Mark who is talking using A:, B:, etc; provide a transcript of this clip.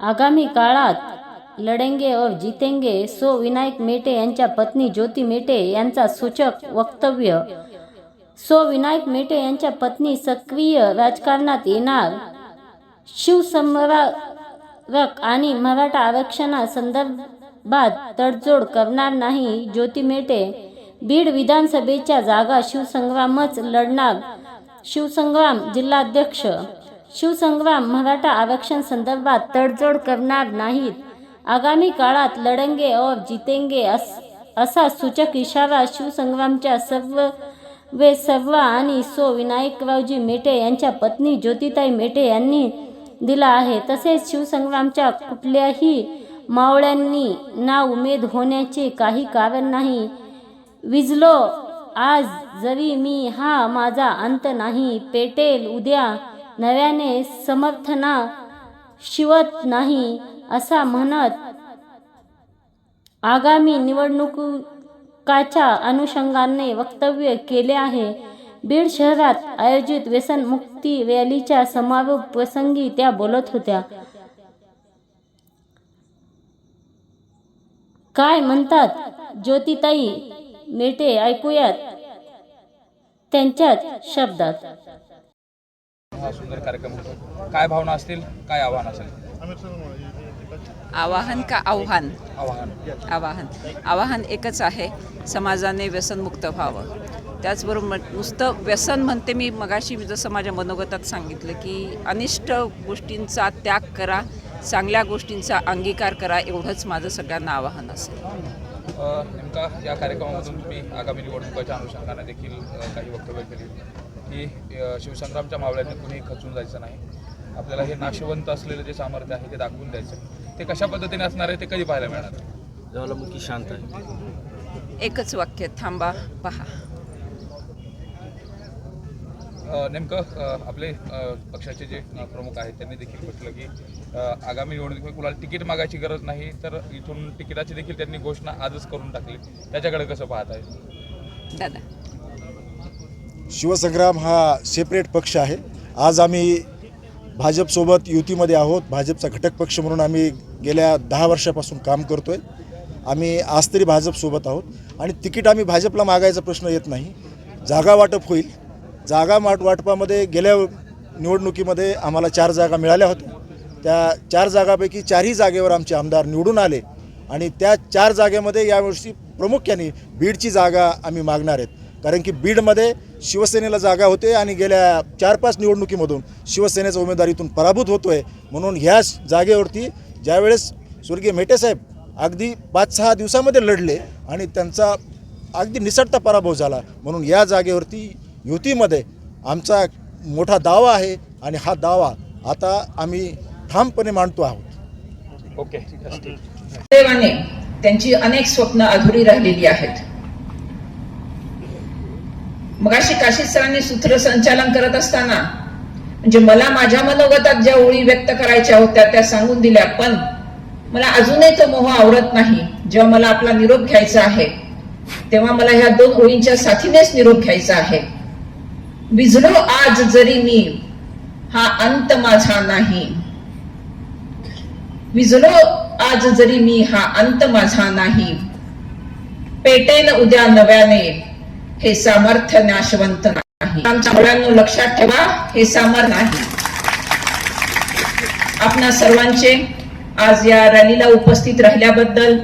A: आगामी काळात लढेंगे और जितेंगे सो विनायक मेटे यांच्या पत्नी ज्योती मेटे यांचा सूचक वक्तव्य. सो विनायक मेटे यांच्या पत्नी सक्रिय राजकारणात येणार. शिवसंरक्षक आणि मराठा आरक्षणासंदर्भात तडजोड करणार नाही ज्योती मेटे. बीड विधानसभेच्या जागा शिवसंग्रामच लढणार शिवसंग्राम जिल्हाध्यक्ष. शिवसंग्राम मराठा आरक्षण संदर्भात तडजोड करणार नाहीत. आगामी काळात लढंगे और जितेंगे अस असा सूचक इशारा शिवसंग्रामच्या सर्व वे सर्वा आणि सो विनायकरावजी मेटे यांच्या पत्नी ज्योतिताई मेटे यांनी दिला आहे. तसेच शिवसंग्रामच्या कुठल्याही मावळ्यांनी ना उमेद होण्याचे काही कारण नाही. विजलो आज जरी मी हा माझा अंत नाही पेटेल उद्या नव्याने समर्थना शिवत नाही असा म्हणत आगामी निवडणुकाच्या अनुषंगाने वक्तव्य केले आहे. बीड शहरात आयोजित व्यसनमुक्ती रॅलीच्या समारोप प्रसंगी त्या बोलत होत्या. काय म्हणतात ज्योतिताई मेटे ऐकूयात? त्यांच्याच शब्दात.
B: हा सुंदर कार्यक्रम होतो. काय भावना असतील? काय आव्हान असेल?
C: आवाहन का आव्हान?
B: आव्हान.
C: आवाहन. एकच आहे समाजाने व्यसनमुक्त व्हावं. त्याचबरोबर नुसतं व्यसन म्हणते मी मगाशी जसं माझ्या मनोगतात सांगितलं की अनिष्ट गोष्टींचा त्याग करा चांगल्या गोष्टींचा अंगीकार करा एवढंच माझं सगळ्यांना आवाहन असेल.
B: नेमका या कार्यक्रमामधून तुम्ही आगामी निवडणुकाच्या अनुषंगाने देखील काही वक्तव्य केली? की शिवसंग्रामच्या मावळ्यांनी कुणी खचून जायचं नाही. आपल्याला हे नाशवंत असलेलं जे सामर्थ्य आहे ते दाखवून द्यायचं. ते कशा पद्धतीने असणार आहे ते कधी पाहायला मिळणार?
D: ज्वालामुखी शांत आहे.
C: एकच वाक्य थांबा पहा.
B: नेमकं आपले पक्षाचे जे प्रमुख आहेत त्यांनी देखील म्हटलं की आगामी निवडणुकीत कुणाला तिकीट मागायची गरज नाही तर इथून तिकिटाची देखील त्यांनी घोषणा आजच करून टाकली. त्याच्याकडे कसं पाहत आहे
C: दादा.
E: शिवसंग्राम हा सेपरेट पक्ष आहे. आज आम्ही भाजपसोबत युतीमध्ये आहोत. भाजपचा घटक पक्ष म्हणून आम्ही गेल्या दहा वर्षापासून काम करतो आहे आम्ही आज तरी भाजपसोबत आहोत. आणि तिकीट आम्ही भाजपला मागायचा प्रश्न येत नाही. जागा वाटप होईल. जागा वाट वाटपामध्ये गेल्या निवडणुकीमध्ये आम्हाला चार जागा मिळाल्या होत्या. त्या चार जागापैकी चारही जागेवर आमचे आमदार निवडून आले. आणि त्या चार जागेमध्ये यावर्षी प्रामुख्याने बीडची जागा आम्ही मागणार आहेत. कारण की बीडमध्ये शिवसेनेला जागा होते आणि गेल्या चार पाच निवडणुकीमधून शिवसेनेचा उमेदवार इथून पराभूत होतो आहे म्हणून ह्या जागेवरती ज्यावेळेस स्वर्गीय मेटेसाहेब अगदी पाच सहा दिवसामध्ये लढले आणि त्यांचा अगदी निसटता पराभव झाला. म्हणून या जागेवरती युतीमध्ये आमचा मोठा दावा आहे आणि हा दावा आता आम्ही ठामपणे मांडतो आहोत.
B: ओके.
F: त्यांची अनेक स्वप्न अधुरी राहिलेली आहेत. मगाशी काशीद सरांनी सूत्रसंचालन करत असताना म्हणजे मला माझ्या मनोगतात ज्या ओळी व्यक्त करायच्या होत्या त्या सांगून दिल्या पण मला अजूनही तो मोह आवडत नाही. जेव्हा मला आपला निरोप घ्यायचा आहे तेव्हा मला ह्या दोन ओळींच्या साथीनेच निरोप घ्यायचा आहे. विझलो आज जरी मी हा अंत माझा नाही. विजलो आज जरी मी हा अंत माझा नाही. पेटेन उद्या नव्याने हे सामर्थ्य नाशवंत नाही. आमच्या मुलांनो लक्षात ठेवा हे सामर्थ्य नाही. आपणा सर्वांचे आज या रॅलीला उपस्थित राहिल्याबद्दल